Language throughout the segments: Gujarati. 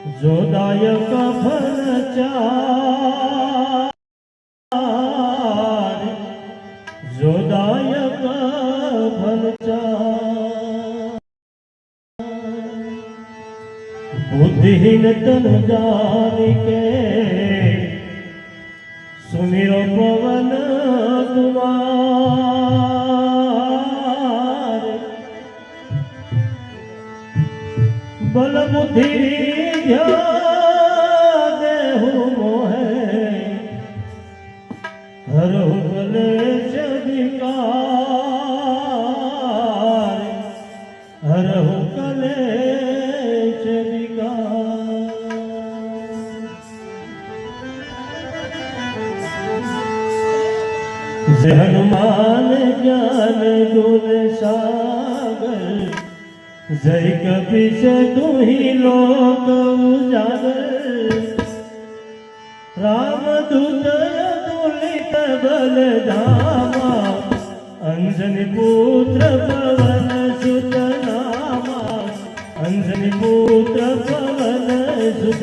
જોદાયક ભલચાર જોદાયક ભલચાર બુદ્ધિહીન તન જાની કે સુમિરો પવન કુમાર બલ બુદ્ધિ ધ્યા દેહુ મોહે હર ભલે ચદિકા જય કપિશ તુહી લોક ઉજાગર. રામ દૂત તુલિત બલ ધામા. અંજન પુત્ર પવન સુત નામા. અંજન પુત્ર પવન સુત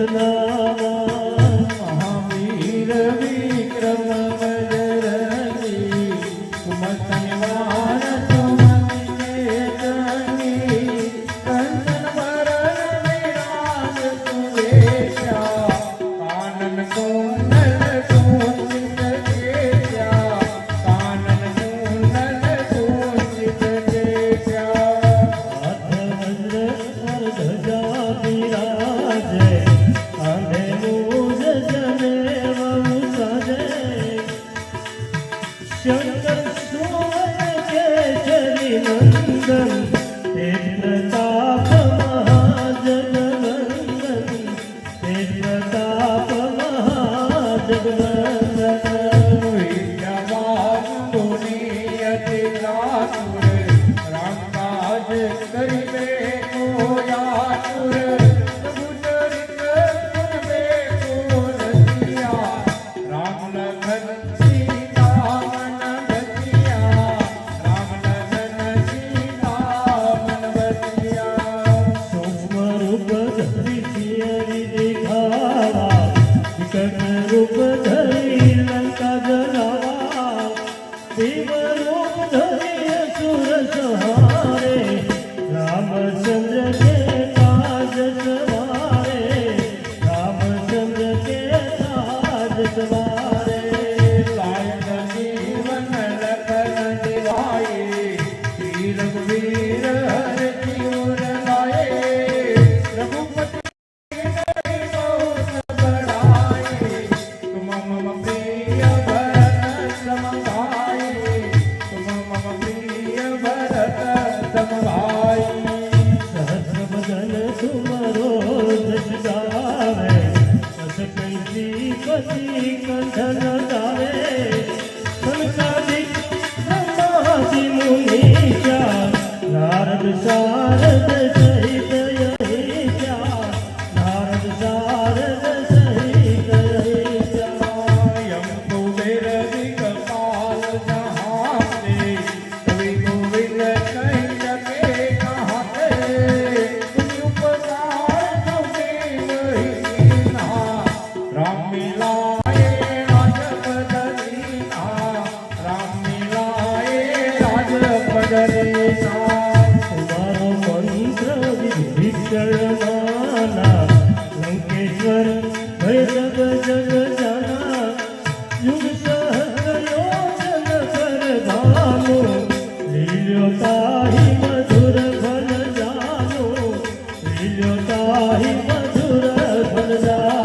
मधुर भुलदा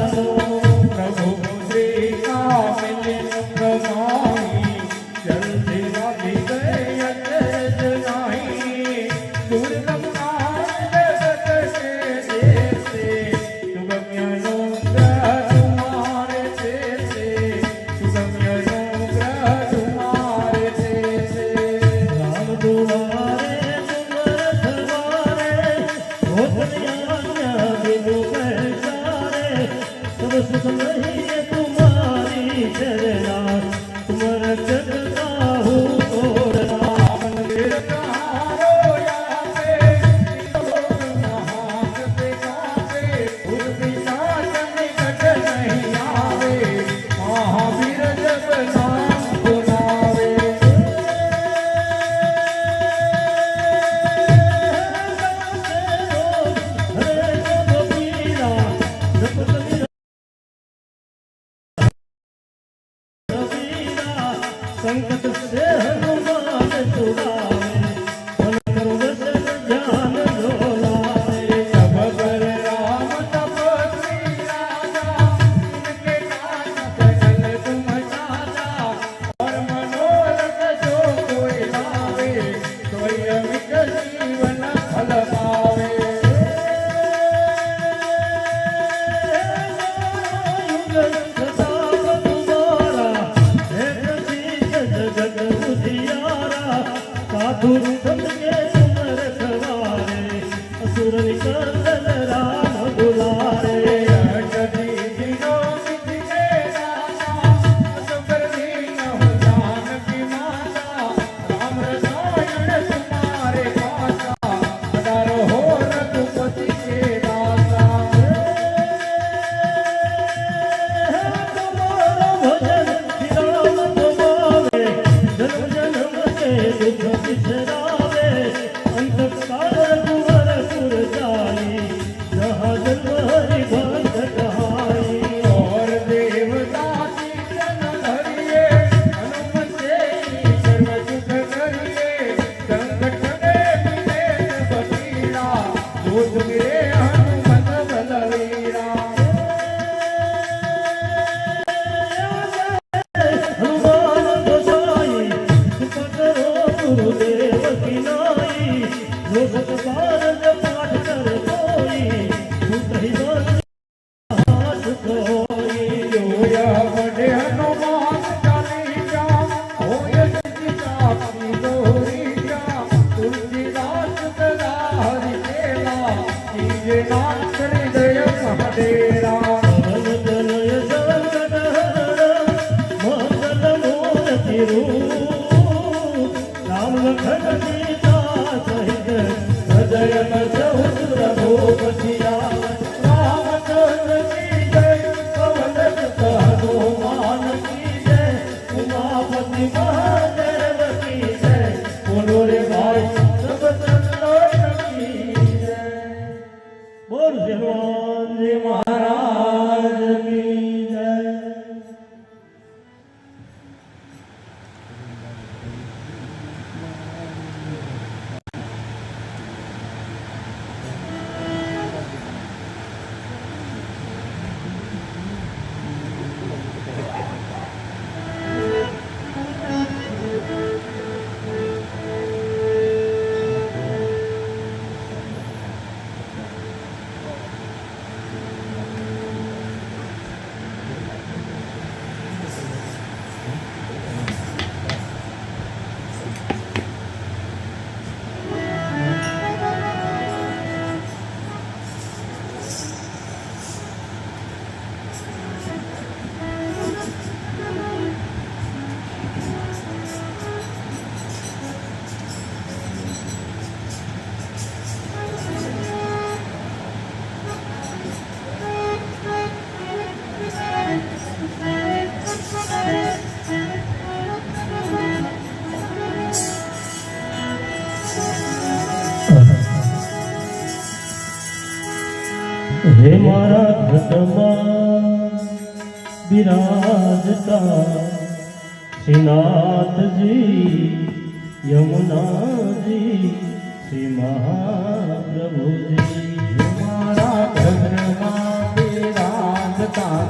ઘટમાં બિરાજતા શ્રીનાથજી યમુનાજી શ્રી મહાપ્રભુજી મારા ઘરમાં બિરાજતા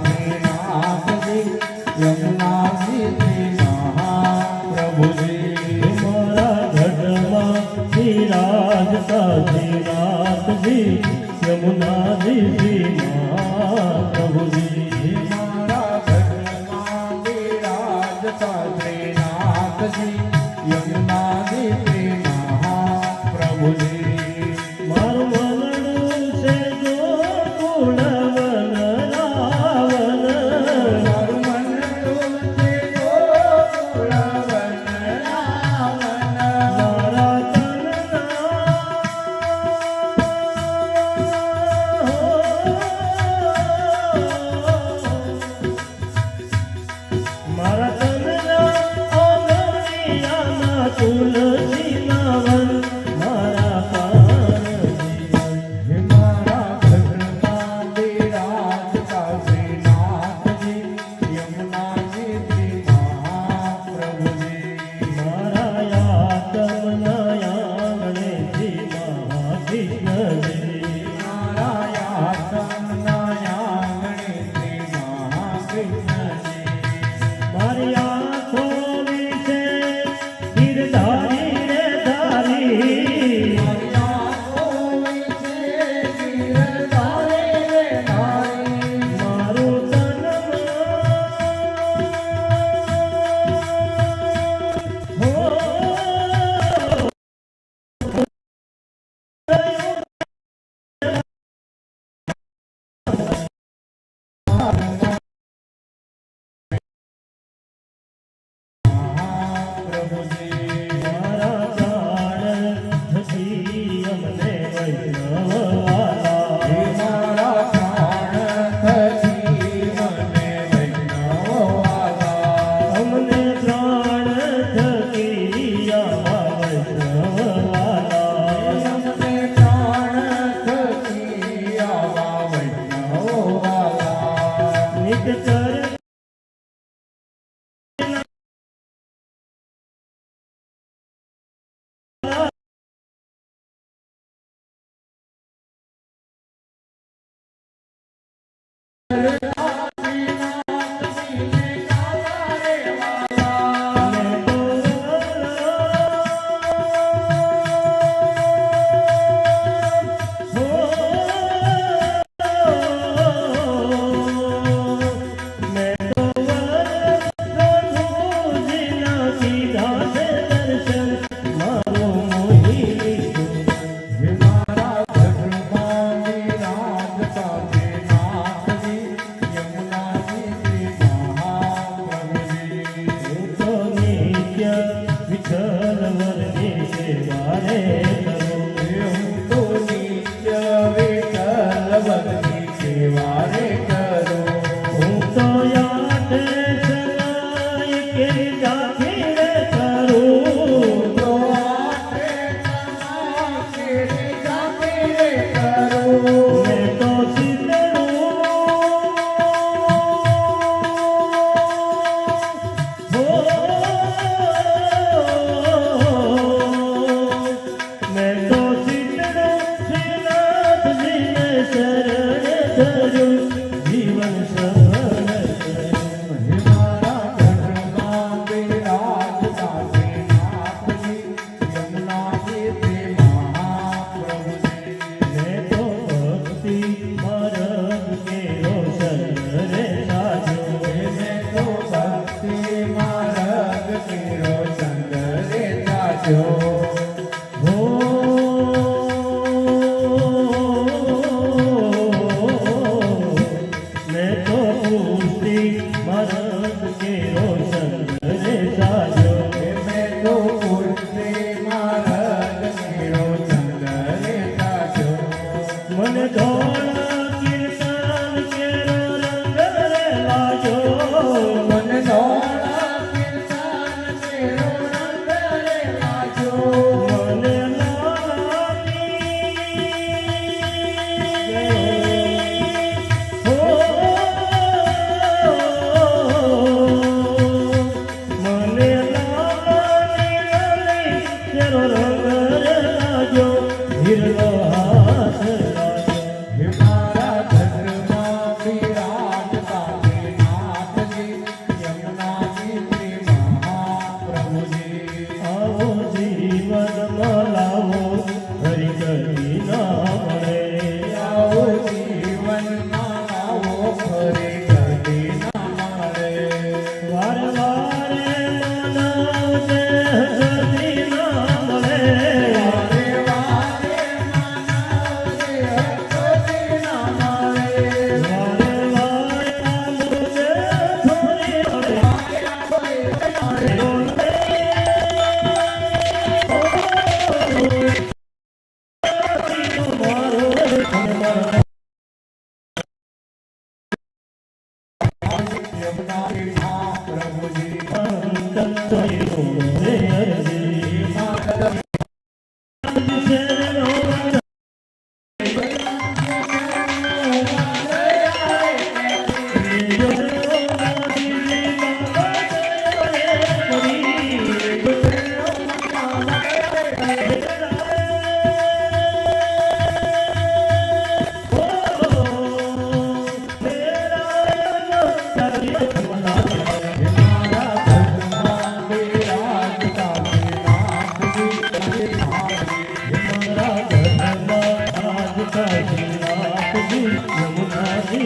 यमुना जी